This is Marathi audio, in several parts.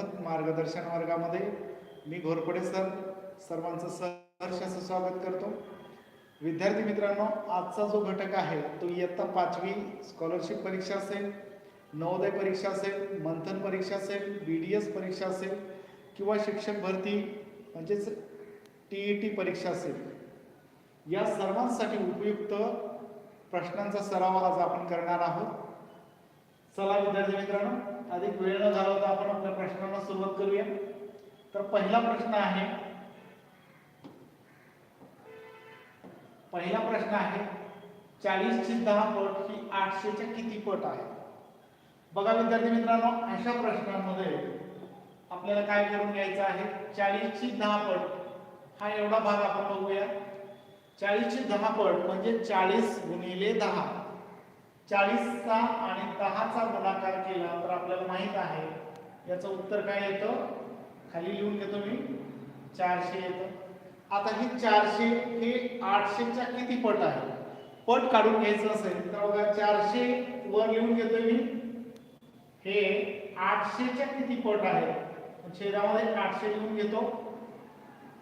संपत मार्गदर्शन वर्गामध्ये मी घोरपडे सर सर्वांचं सहर्ष असं स्वागत करतो. विद्यार्थी मित्रांनो आजचा जो घटक आहे तो इयत्ता पाचवी स्कॉलरशिप परीक्षा असेल नवोदय परीक्षा असेल मंथन परीक्षा असेल बी डी एस परीक्षा असेल किंवा शिक्षक भरती म्हणजेच टी ई टी परीक्षा असेल या सर्वांसाठी उपयुक्त प्रश्नांचा सराव आज आपण करणार आहोत. चला विद्यार्थी मित्रांनो अधिक वेळ न घालवता आपण आपल्या प्रश्नांना सुरुवात करूया. तर पहिला प्रश्न आहे पहिला प्रश्न आहे चाळीसची दहा पट ही आठशेच्या किती पट आहे? बघा विद्यार्थी मित्रांनो अशा प्रश्नांमध्ये आपल्याला काय करून घ्यायचं आहे? चाळीसची दहा पट हा एवढा भाग आपण बघूया. चाळीसची दहा पट म्हणजे चाळीस गुणिले दहा. चाळीसचा आणि दहाचा गुणाकार केला तर आपल्याला माहीत आहे. याचं उत्तर काय येतं? खाली लिहून घेतो मी. चारशे येतं. आता ही चारशे हे आठशेच्या किती पट आहे? पट काढून घ्यायचं असेल तर बघा चारशे वर लिहून घेतो मी. हे आठशेच्या किती पट आहे? छेदामध्ये आठशे लिहून घेतो.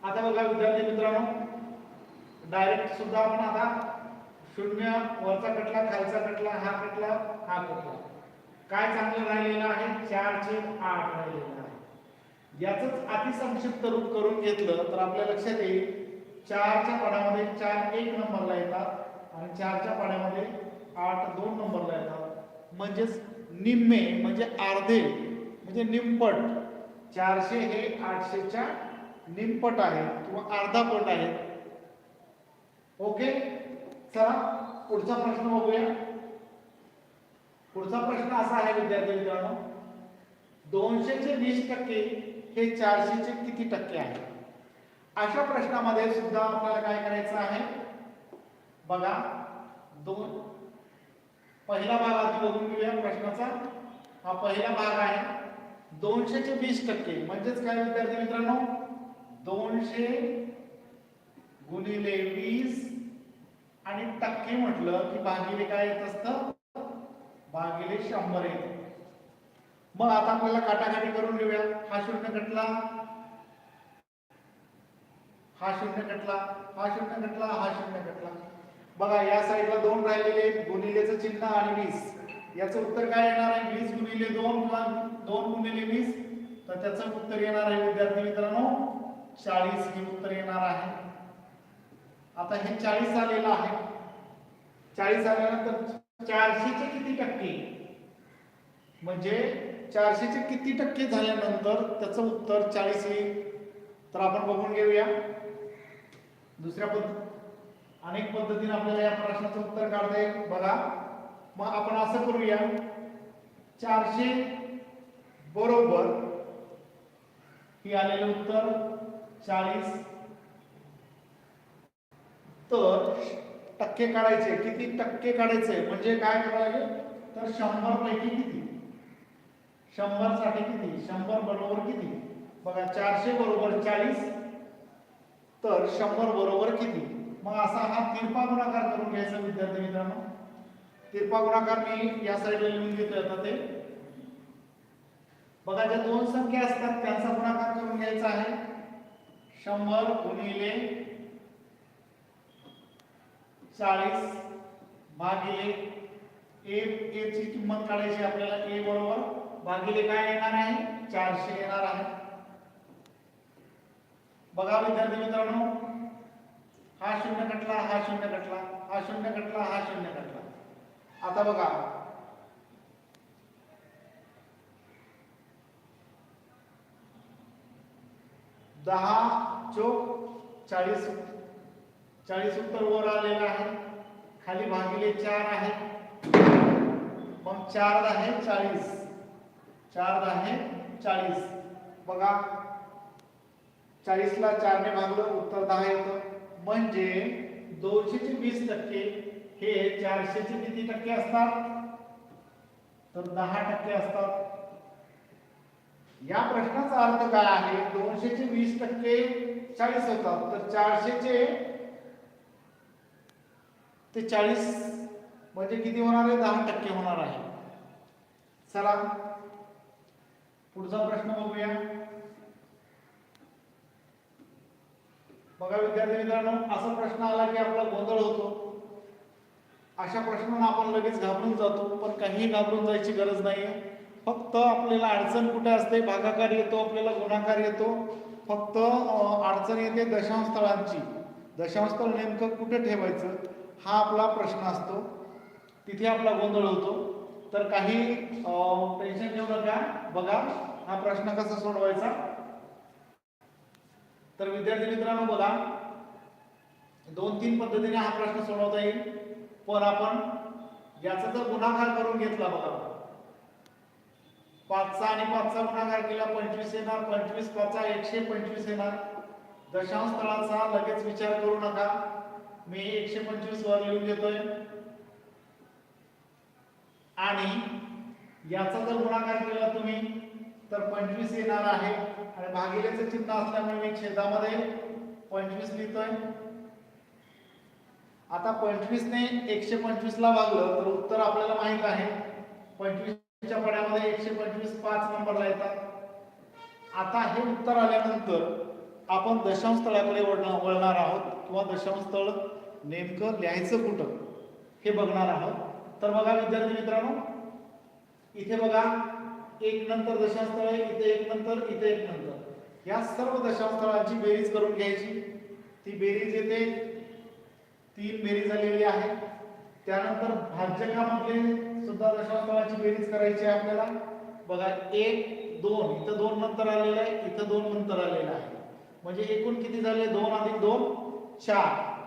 आता बघा विद्यार्थी मित्रांनो डायरेक्ट सुद्धा आपण आता शून्य वरचा कटला खालचा कटला हा कटला हा कटला. काय चांगलं राहिलेलं आहे? चारशे आठ राहिलेलं आहे. याच अतिसंक्षिप्त रूप करून घेतलं तर आपल्या लक्षात येईल चारच्या पाण्यामध्ये चार एक नंबरला येतात आणि चारच्या पाण्यामध्ये आठ दोन नंबरला येतात. म्हणजेच निम्मे म्हणजे अर्धे म्हणजे निमपट. चारशे हे आठशेच्या निमपट आहेत किंवा अर्धा पट आहेत. ओके? चला पुढचा प्रश्न बघूया. पुढचा प्रश्न असा आहे विद्यार्थी मित्रांनो. दोनशेचे वीस टक्के हे चारशेचे किती टक्के आहे? अशा प्रश्नामध्ये सुद्धा आपल्याला काय करायचं आहे? बघा दोन. पहिला भाग आधी बघून घेऊया प्रश्नाचा. हा पहिला भाग आहे दोनशेचे वीस टक्के. म्हणजेच काय विद्यार्थी मित्रांनो? दोनशे गुणिले वीस आणि टक्के म्हटलं की भागिले काय येत असतं? भागिले शंभर येत. मग आता आपल्याला काटाकाटी करून घेऊया. हा शून्य कटला. हा शून्य कटला. हा शून्य कटला. हा शून्य कटला. बघा या साईडला दोन राहिलेले गुणिलेचं चिन्ह आणि वीस. याचं उत्तर काय येणार आहे? वीस गुणिले दोन किंवा दोन गुणिले वीस. तर त्याचं उत्तर येणार आहे विद्यार्थी मित्रांनो चाळीस हे उत्तर येणार आहे. आता हे चाळीस आलेलं आहे. चाळीस आल्यानंतर चारशेचे किती टक्के? म्हणजे चारशेचे किती टक्के झाल्यानंतर त्याचं उत्तर चाळीस येईल. तर आपण बघून घेऊया. दुसऱ्या पद्धत अनेक पद्धतीने आपल्याला या प्रश्नाचं उत्तर काढता येईल. बघा. मग आपण असं करूया. चारशे बरोबर ही आलेलं उत्तर चाळीस तर टक्के काढायचे. किती टक्के काढायचे? म्हणजे काय करावं लागेल? तर शंभर पैकी किती? शंभरसाठी किती? शंभर बरोबर किती? बघा चारशे बरोबर चाळीस. तर शंभर बरोबर किती? मग असा हा तिरपा गुणाकार करून घ्यायचा विद्यार्थी मित्रांनो. तिरपा गुणाकार मी या साईडला लिहून घेतोय आता ते. बघा ज्या दोन संख्या असतात त्यांचा गुणाकार करून घ्यायचा आहे. शंभर गुणिले चाळीस, भागिले ए ए ची किंमत काढायची आपल्याला, ए बरोबर. भागिले चारशे येणार आहे. हा शून्य कटला, हा शून्य कटला, हा शून्य कटला, हा शून्य कटला. आता बघा. दहा चोक चाळीस. चाळीस उत्तर वर आलेलं आहे. खाली भागिले चार आहे. मग चार आहे चाळीस. चार आहे चाळीस. बघा. चाळीसला चारने भागलं उत्तर दहा येतं. म्हणजे दोनशेचे वीस टक्के हे चारशेचे किती टक्के असतात? तर दहा टक्के असतात. या प्रश्नाचा अर्थ काय आहे? दोनशेचे वीस टक्के चाळीस होतात. तर चारशेचे ते चाळीस म्हणजे किती होणार आहे? दहा टक्के होणार आहे. चला पुढचा प्रश्न बघूया. बघा विद्यार्थी मित्रांनो असा प्रश्न आला की आपला गोंधळ होतो. अशा प्रश्नांना आपण लगेच घाबरून जातो पण काहीही घाबरून जायची गरज नाहीये. फक्त आपल्याला अडचण कुठे असते? भागाकार येतो आपल्याला गुणाकार येतो. फक्त अडचण येते दशांश स्थळांची. दशांश स्थळ नेमकं कुठे ठेवायचं? हा आपला प्रश्न असतो. तिथे आपला गोंधळ होतो. तर काही टेन्शन घेऊ नका. बघा हा प्रश्न कसा सोडवायचा? तर विद्यार्थी मित्रांनो बघा दोन तीन पद्धतीने हा प्रश्न सोडवता येईल. पण आपण याचा जर गुणाकार करून घेतला बघा. पाचचा आणि पाचचा गुणाकार केला पंचवीस येणार. पंचवीस पाचचा एकशे पंचवीस येणार. दशांश स्थळाचा लगेच विचार करू नका. मी एकशे पंचवीस वर लिहून घेतोय. आणि याचा जर गुणाकार केला तुम्ही तर पंचवीस येणार आहे. आणि भागिलेचं चिन्ह असल्यामुळे मी छेदामध्ये पंचवीस लिहितोय. आता पंचवीसने एकशे पंचवीसला भागलं तर उत्तर आपल्याला माहीत आहे. पंचवीसच्या पड्यामध्ये एकशे पंचवीस पाच नंबरला येतात. आता हे उत्तर आल्यानंतर आपण दशांश स्थळाकडे वळणार वळणार आहोत किंवा दशांश स्थळ नेमकं लिहायचं कुठं? हे बघणार आहोत. तर बघा विद्यार्थी मित्रांनो इथे बघा एक नंतर दशांश आहे इथे एक नंतर इथे एक नंतर. या सर्व दशावस्थळांची बेरीज करून घ्यायची. ती बेरीज येते. तीन बेरीज झालेली आहे. त्यानंतर भाज्यकामधले सुद्धा दशावस्थळाची बेरीज करायची आहे आपल्याला. बघा एक दोन इथं दोन नंतर आलेलं आहे इथं दोन नंतर आलेलं आहे. म्हणजे एकूण किती झाले? दोन अधिक दोन चार.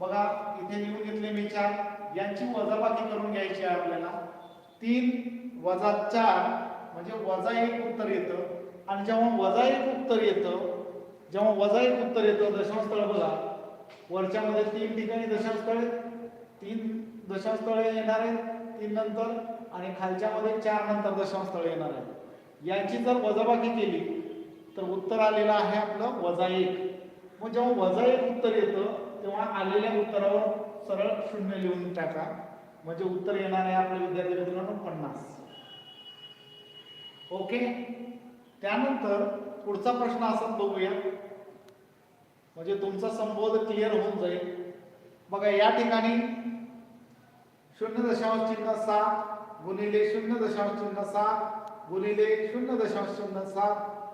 बघा इथे लिहून घेतले मी चार. यांची वजाबाकी करून घ्यायची आहे आपल्याला. तीन वजा चार म्हणजे वजा एक उत्तर येतं. आणि जेव्हा वजा एक उत्तर येतं जेव्हा वजा एक उत्तर येतं दशमस्थळ बघा. वरच्यामध्ये तीन ठिकाणी दशांश तीन दशांश येणार आहेत तीन नंतर. आणि खालच्यामध्ये चार नंतर दशांश येणार आहेत. यांची जर वजाबाकी केली तर उत्तर आलेलं आहे आपलं वजा एक. मग जेव्हा वजा एक उत्तर येतं तेव्हा आलेल्या उत्तरावर सरळ शून्य लिहून टाका. म्हणजे उत्तर येणार आहे आपल्या विद्यार्थी मित्रांनो पन्नास. ओके? त्यानंतर पुढचा प्रश्न असा बघूया. म्हणजे तुमचा संबोध क्लिअर होऊन जाईल. बघा या ठिकाणी शून्य दशांश चिन्ह सात गुणिले शून्य दशांश चिन्ह सात गुणिले शून्य दशांश चिन्ह सात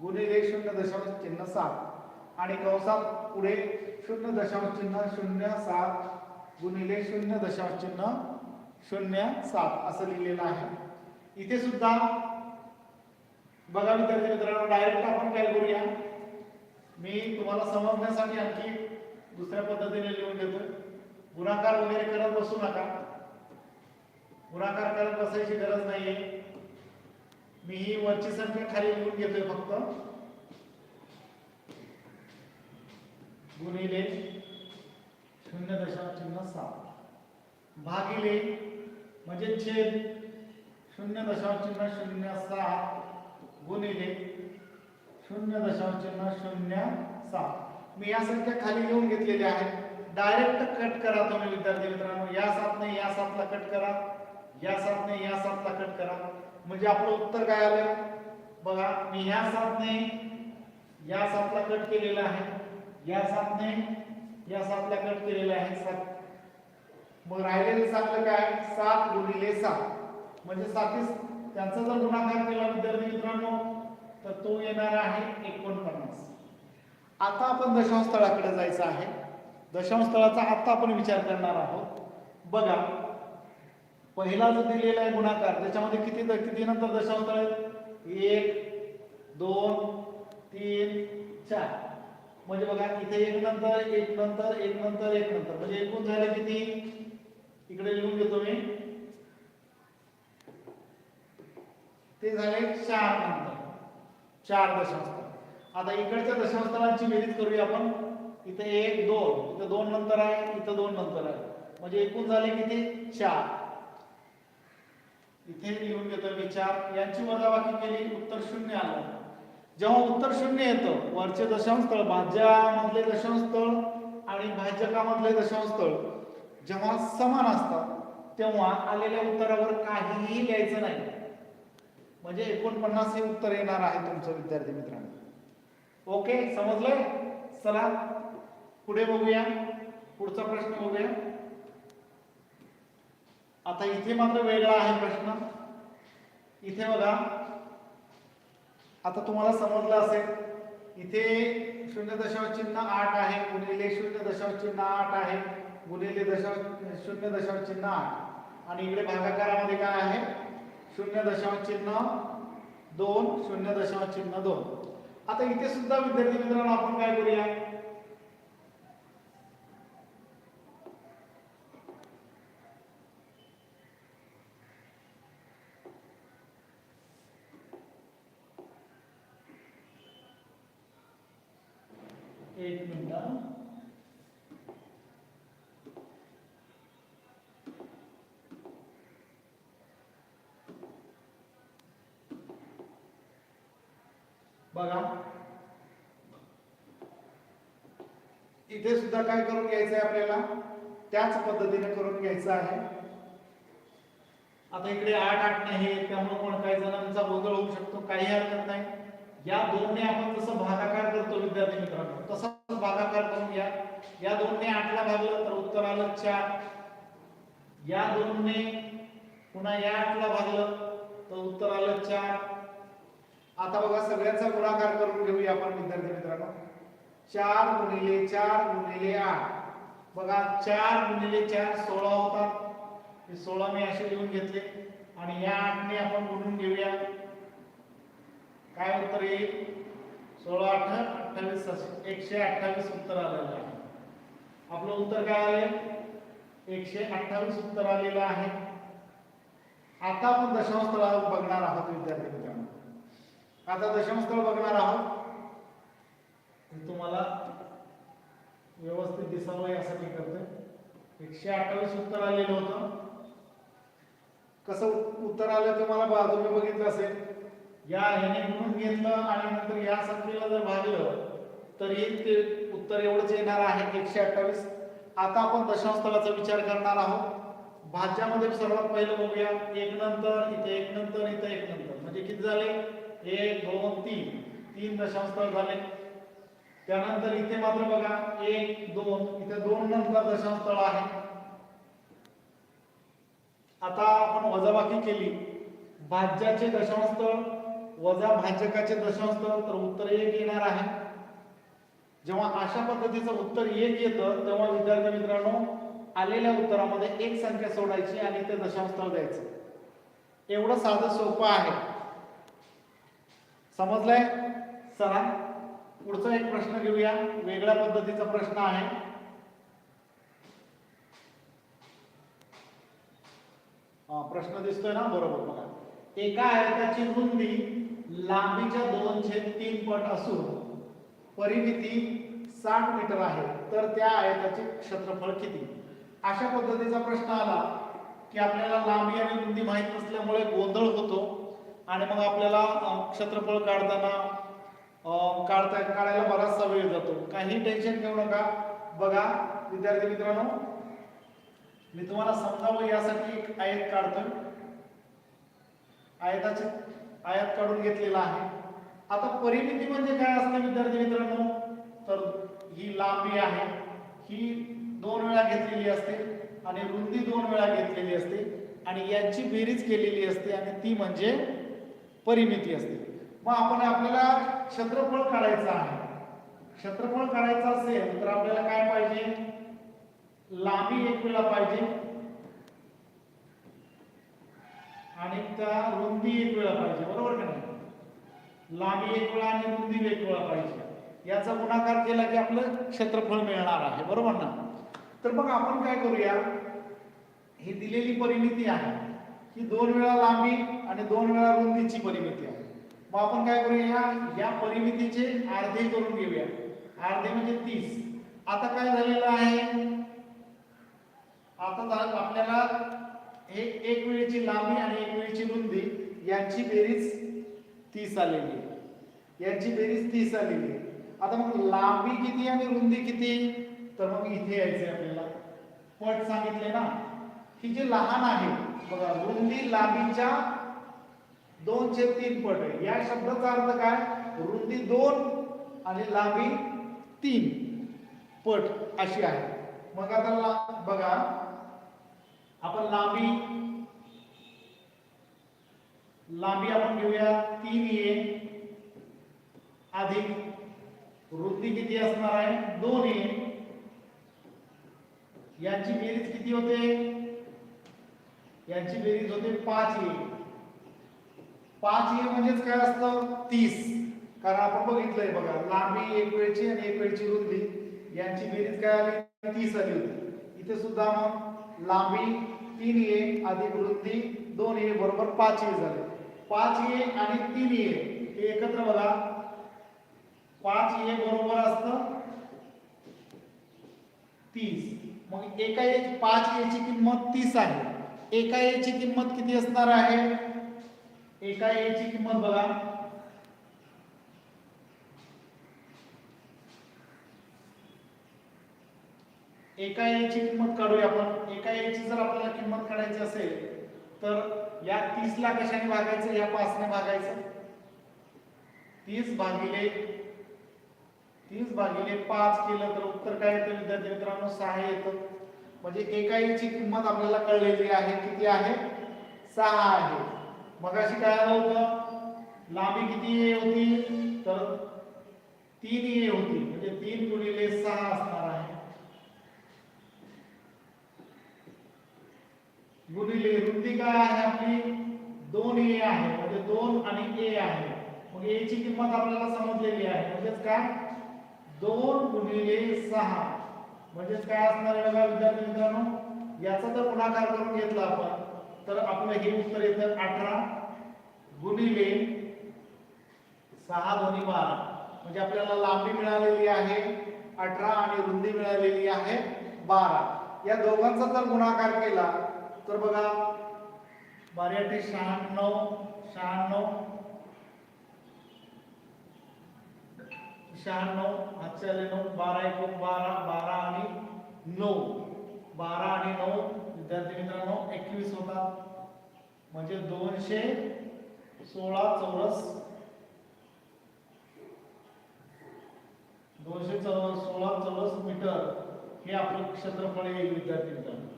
गुणिले शून्य दशांश चिन्ह सात. आणि कंसात पुढे शून्य दशांश चिन्ह शून्य सात गुणिले शून्य दशांश चिन्ह शून्य सात असं लिहिलेलं आहे. इथे सुद्धा बघा विद्यार्थी मित्रांनो डायरेक्ट आपण काय करूया. मी तुम्हाला समजण्यासाठी आणखी दुसऱ्या पद्धतीने लिहून देतोय. गुणाकार वगैरे करत बसू नका. गुणाकार करत बसायची गरज नाहीये. मी ही वरची संख्या खाली लिहून घेतोय फक्त. गुणिले शून्य दशांश चिन्ह सात. भागिले म्हणजे छेद शून्य दशांश चिन्ह शून्य सात गुणिले शून्य दशांश चिन्ह शून्य सात. मी या संख्या खाली घेऊन घेतलेल्या आहेत. डायरेक्ट कट करा तुम्ही विद्यार्थी मित्रांनो. या सातने या सातला कट करा. या सातने या सातला कट करा. म्हणजे आपलं उत्तर काय आलं? बघा मी ह्या सातने या सातला कट केलेला आहे. या सातने या सातला कट केलेला आहे सात. मग राहिलेलं चांगलं काय? सात गुणिले सात. म्हणजे सातीस त्यांचा जर गुणाकार केला विद्यार्थी मित्रांनो तर तो येणार आहे एकोणपन्नास. आता आपण दशांशस्थळाकडे जायचं आहे. दशांशस्थळाचा आत्ता आपण विचार करणार आहोत. बघा पहिला जो दिलेला आहे गुणाकार त्याच्यामध्ये किती किती नंतर दशांशस्थळ आहेत? एक दोन तीन चार. म्हणजे बघा इथे एक नंतर एक नंतर एक नंतर एक नंतर. म्हणजे एकूण झाले किती? इकडे लिहून घेतो मी. ते झाले चार नंतर. चार दशांश. आता इकडच्या दशांशांची बेरीज करूया आपण. इथे एक दोन. इथे दोन नंतर आहे इथं दोन नंतर आहे. म्हणजे एकूण झाले किती? चार. इथे लिहून घेतो मी चार. यांची वजाबाकी केली उत्तर शून्य आलं. जेव्हा उत्तर शून्य येतं वरचे दशांशस्थळ भाज्यामधले दशांशस्थळ आणि भाज्यकामधले दशांशस्थळ जेव्हा समान असतात तेव्हा आलेल्या उत्तरावर काहीही लिहायचं नाही. म्हणजे एकोणपन्नास हे उत्तर येणार आहे तुमचं विद्यार्थी मित्रांनो. ओके समजलंय? चला पुढे बघूया. पुढचा प्रश्न बघूया. आता इथे मात्र वेगळा आहे प्रश्न. इथे बघा. आता तुम्हाला समजलं असेल इथे शून्य दशांश चिन्ह आठ आहे गुणिले शून्य दशांश चिन्ह आठ आहे गुणिले दशांश शून्य दशांश चिन्ह आठ. आणि इकडे भागाकारामध्ये काय आहे? शून्य दशांश चिन्ह दोन शून्य दशांश चिन्ह दोन. आता इथे सुद्धा विद्यार्थी मित्रांनो आपण काय करूया एक मिनिट बघा इथे सुद्धा काय करून घ्यायचं आहे आपल्याला? त्याच पद्धतीने करून घ्यायचं आहे. आता इकडे आठ आठ नाही त्यामुळे कोण काही जणांचा गोंधळ होऊ शकतो काही हरकत नाही. या दोनने आपण जसं भागाकार करतो विद्यार्थी मित्रांनो तसाच भागाकार करून घ्या. या दोनने आठला भागलं तर उत्तर आलं चार. या दोनने पुन्हा या आठला भागलं तर उत्तर आलं चार. आता बघा सगळ्यांचा गुणाकार करून घेऊया आपण विद्यार्थी मित्रांनो. चार गुणिले चार गुणिले आठ. बघा चार गुणिले चार सोळा होतात. हे सोळा मी असे लिहून घेतले. आणि या आठने आपण गुणून घेऊया. काय उत्तर येईल? सोळा आठ अठ्ठावीस एकशे अठ्ठावीस उत्तर आलेलं आहे. आपलं उत्तर काय आले? एकशे अठ्ठावीस उत्तर आलेलं आहे. आता आपण दशांश स्थळावर बघणार आहोत विद्यार्थी मित्रांनो. आता दशांश स्थळ बघणार आहोत. मी तुम्हाला व्यवस्थित दिसावं यासाठी करतोय. एकशे अठ्ठावीस उत्तर आलेलं होतं. कसं उत्तर आलं तुम्हाला मला तुम्ही बघितलं असेल. या ह्याने म्हणून घेतलं आणि नंतर या संख्येला जर भागलं तरी ते उत्तर एवढंच येणार आहे एकशे अठ्ठावीस. आता आपण दशांशस्थळाचा विचार करणार आहोत. भाज्यामध्ये सर्वात पहिलं बघूया. एक नंतर इथे एक नंतर इथे एक नंतर. म्हणजे किती झाले? एक दोन तीन. तीन दशांश झाले. त्यानंतर इथे मात्र बघा एक दोन इथे दोन नंतर दशांश तळ आहे. आता आपण वजाबाकी केली. भाज्याचे दशांश तळ वजा भाजकाचे दशांश तळ तर उत्तर एक येणार आहे. जेव्हा अशा पद्धतीचं उत्तर एक येतं तेव्हा विद्यार्थी मित्रांनो आलेल्या उत्तरामध्ये एक संख्या सोडायची आणि ते दशांश तळ द्यायचं. एवढं साधं सोपं आहे. समजलंय? सरा पुढचा एक प्रश्न घेऊया. वेगळ्या पद्धतीचा प्रश्न आहे. हा, प्रश्न दिसतोय ना? बरोबर बघा. एका आयताची रुंदी लांबीच्या दोन छेद तीन पट असून परिमिती साठ मीटर आहे. तर त्या आयताचे क्षेत्रफळ किती? अशा पद्धतीचा प्रश्न आला की आपल्याला लांबी आणि रुंदी माहीत नसल्यामुळे गोंधळ होतो आणि मग आपल्याला क्षेत्रफळ काढताना काढता काढायला बराचसा वेळ जातो. काही टेन्शन घेऊ नका. बघा विद्यार्थी मित्रांनो मी तुम्हाला समजावं यासाठी एक आयत काढतोय. आयताचे आयत काढून घेतलेला आहे. आता परिमिती म्हणजे काय असते विद्यार्थी मित्रांनो? तर ही लांबी आहे. ही दोन वेळा घेतलेली असते आणि रुंदी दोन वेळा घेतलेली असते आणि यांची बेरीज केलेली असते आणि ती म्हणजे परिमिती असते. मग आपण आपल्याला क्षेत्रफळ काढायचं आहे. क्षेत्रफळ काढायचं असेल तर आपल्याला काय पाहिजे? लांबी एक वेळा पाहिजे. आणि त्या रुंदी एक वेळा पाहिजे बरोबर का नाही? लांबी एक वेळा आणि रुंदी एक वेळा पाहिजे. याचा गुणाकार केला की आपलं क्षेत्रफळ मिळणार आहे बरोबर ना? तर मग आपण काय करूया? ही दिलेली परिमिती आहे. ही दोन वेळा लांबी आणि दोन वेळा रुंदीची परिमिती आहे. मग आपण काय करूया या परिमितीचे अर्धे करून घेऊया. अर्धे म्हणजे तीस. आता काय झालेलं आहे? आता आपल्याला हे एक वेळेची लांबी आणि एक वेळेची रुंदी यांची बेरीज तीस आलेली आहे. यांची बेरीज तीस आलेली आहे. आता मग लांबी किती आणि रुंदी किती? तर मग इथे यायचंय आपल्याला. पट सांगितले ना? ही जे लहान आहे बघा रुंदी लांबीच्या दोनशे तीन पट आहे. या शब्दाचा अर्थ काय? रुंदी दोन आणि लांबी तीन पट अशी आहे. मग आता बघा. आपण लांबी लांबी आपण घेऊया. तीन ए अधिक रुंदी किती असणार आहे? दोन ए. यांची बेरीज किती होते? यांची बेरीज होते पाच ए. पाच ए म्हणजेच काय असतं? तीस. कारण आपण बघितलंय बघा लांबी एक वेळची आणि एक वेळची रुंदी. यांची बेरीज काय आली? तीस आली होती. इथे सुद्धा मग लांबी तीन ए अधिक रुंदी दोन ए बरोबर पाच ए झाले. पाच ए आणि तीन ए हे एकत्र बघा. पाच ए बरोबर असतं तीस. मग एका ए पाच ए ची किंमत तीस आहे. एका ए ची किंमत किती असणार आहे? एका ए ची किंमत बघा. एका ए ची किंमत काढूया आपण. एका ए ची जर आपल्याला किंमत काढायची असेल तर या 30 ला कशाने भागायचं या 5 ने भागायचं. तीस भागिले तीस भागिले पाच केलं तर उत्तर काय येतं विद्यार्थी मित्रांनो? सहा येतं. म्हणजे एका ए ची किंमत आपल्याला कळलेली आहे किती आहे? सहा आहे. मग अशी काय आलं होतं? लांबी किती ए होती? तर तीन ए होती. म्हणजे तीन गुणिले सहा असणार आहे. गुणिले रुंदी काय आहे आपली? दोन ए आहे. म्हणजे दोन आणि ए आहे. मग ए ची किंमत आपल्याला समजलेली आहे. म्हणजेच काय? दोन गुणिले सहा. म्हणजेच काय असणार आहे बघा विद्यार्थी मित्रांनो? याचा जर पुढाकार करून घेतला आपण. तर आपलं हे उत्तर येतं अठरा गुणिले सहा दोन्ही बारा. म्हणजे आपल्याला लांबी मिळालेली आहे अठरा आणि रुंदी मिळालेली आहे बारा. या दोघांचा जर गुणाकार केला तर बघा बाराटे शहाण्णव शहाण्णव शहाण्णव हातचे नऊ बारा एकूण बारा बारा आणि नऊ. बारा आणि नऊ विद्यार्थी मित्रांनो एकवीस होतात. म्हणजे दोनशे सोळा चौरस दोनशे चौरस सोळा चौरस मीटर हे आपलं क्षेत्रफळ येईल विद्यार्थी मित्रांनो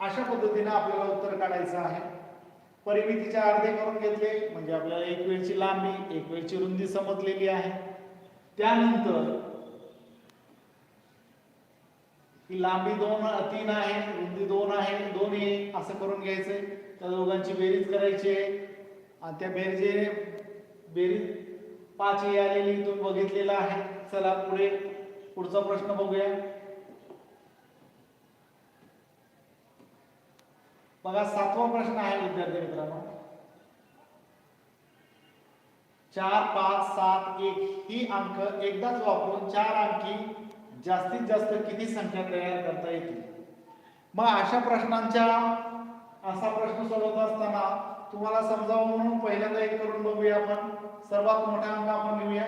अशा पद्धतीने आपल्याला उत्तर काढायचं आहे. परिमितीच्या अर्धे करून घेतले म्हणजे आपल्याला एक वेळची लांबी एक वेळची रुंदी समजलेली आहे. त्यानंतर ही लांबी दोन तीन आहे रुंदी दोन आहे दोन हे असं करून घ्यायचंय. त्या दोघांची बेरीज करायची आहे. आणि त्या बेरजे बेरीज पाच हे आलेली तुम्ही बघितलेला आहे. चला पुढे पुढचा प्रश्न बघूया. बघा सातवा प्रश्न आहे विद्यार्थी मित्रांनो. चार पाच सात एक ही अंक एकदाच वापरून चार अंकी जास्तीत जास्त किती संख्या तयार करता येतील? मग अशा प्रश्नांच्या असा प्रश्न सोडवत असताना तुम्हाला समजावं म्हणून पहिल्यांदा एक करून बघूया आपण. सर्वात मोठा अंक आपण घेऊया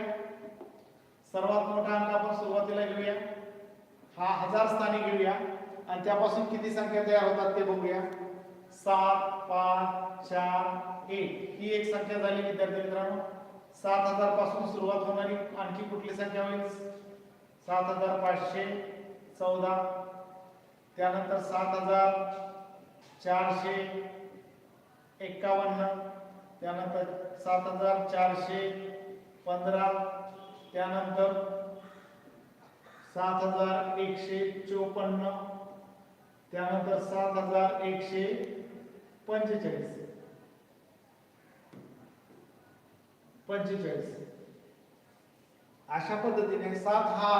सर्वात मोठा अंक आपण सुरुवातीला घेऊया. हा हजार स्थानी घेऊया. आणि त्यापासून किती संख्या तयार होतात ते बघूया. सात पाच चार एक. ही एक संख्या झाली विद्यार्थी मित्रांनो. सात हजारपासून सुरुवात होणारी आणखी कुठली संख्या होईल? सात हजार पाचशे चौदा. त्यानंतर सात हजार चारशे एक्कावन्न त्यानंतर सात हजार चारशे पंधरा त्यानंतर सात हजार एकशे चोपन्न त्यानंतर सात हजार एकशे पंचेचाळीस. पंचेचाळीस. अशा पद्धतीने सात हा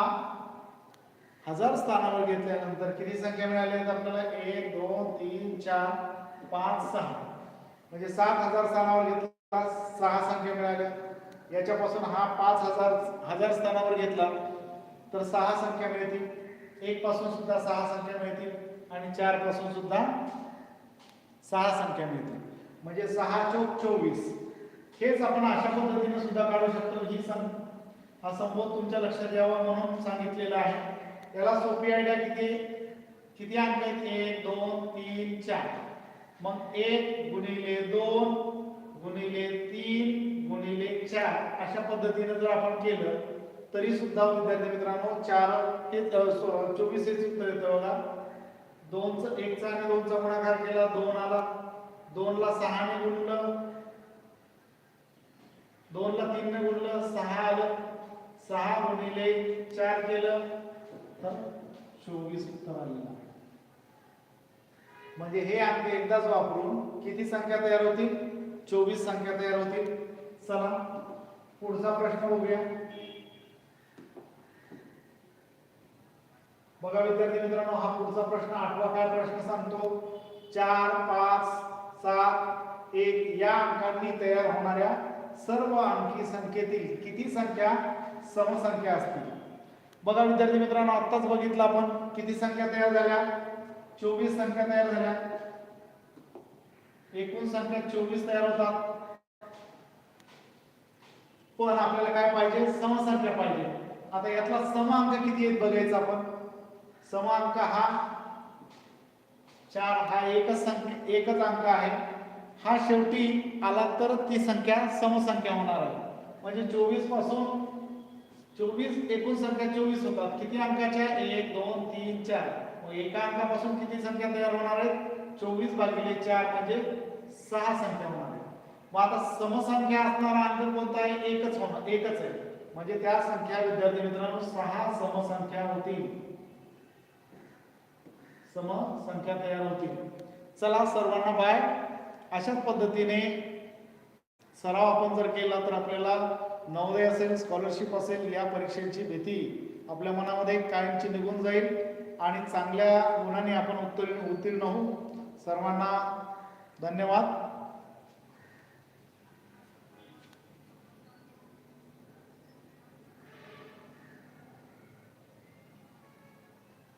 हजार स्थानावर घेतल्यानंतर किती संख्या मिळाली आहेत आपल्याला? एक दोन तीन चार पाच सहा. म्हणजे सात हजार स्थानावर घेतला सहा संख्या मिळाल्या. याच्यापासून हा पाच हजार हजार स्थानावर घेतला तर सहा संख्या मिळतील. एक पासून सुद्धा सहा संख्या मिळतील आणि चारपासून सुद्धा सहा संख्या मिळतील. म्हणजे सहा चौक चोवीस. हेच आपण अशा पद्धतीने सुद्धा काढू शकतो. ही सं हा संबोध तुमच्या लक्षात यावा म्हणून सांगितलेला आहे. याला सोपी आयडिया किती? किती अंक आहेत? एक दोन तीन चार. मग एक गुणिले दोन गुणिले तीन गुणिले चार. अशा पद्धतीने जर आपण केलं तरी सुद्धा विद्यार्थी मित्रांनो चार हे चोवीस हेच उत्तर येतं बघा. दोनचं एकचा आणि दोनचा गुणाकार केला दोन आला. दोनला सहाने गुणलं. दोनला तीनने गुणलं सहा आलं. सहा गुणिले चार केलं. तर चोवीस उत्तर आलेलं आहे. म्हणजे हे अंक एकदाच वापरून किती संख्या तयार होतील? चोवीस संख्या तयार होतील. चला पुढचा प्रश्न बघूया. बघा विद्यार्थी मित्रांनो हा पुढचा प्रश्न आठवा काय प्रश्न सांगतो? चार पाच सात एक या अंकांनी तयार होणाऱ्या सर्व अंकी संख्येतील किती संख्या? समसंख्या असतील. बघा विद्यार्थी मित्रांनो आत्ताच बघितलं आपण. किती संख्या तयार झाल्या? चोवीस संख्या तयार झाल्या. एकूण संख्या चोवीस तयार होतात पण आपल्याला काय पाहिजे? समसंख्या पाहिजे. आता यातला सम अंक किती आहेत बघायचं आपण? सम अंक हा चार हा एकच संख्या एकच अंक आहे. हा शेवटी आला तर ती संख्या समसंख्या होणार आहे. म्हणजे चोवीसपासून चोवीस एकूण संख्या चोवीस होतात. किती अंकाच्या? एक दोन तीन चार. मग एका अंकापासून किती संख्या तयार होणार आहेत? चोवीस भागिले चार म्हणजे सहा संख्या होणार आहे मग आता समसंख्या असणारा अंक कोणता आहे? एकच होणार एकच आहे. म्हणजे त्या संख्या विद्यार्थी मित्रांनो सहा समसंख्या होतील. समसंख्या तयार होतील. चला सर्वांना बाय. अशाच पद्धतीने सराव आपण जर केला तर आपल्याला नवोदय असेल स्कॉलरशिप असेल या परीक्षेची भीती आपल्या मनामध्ये कायमची निघून जाईल आणि चांगल्या गुणांनी आपण उत्तीर्ण उत्तीर्ण होऊ. सर्वांना धन्यवाद.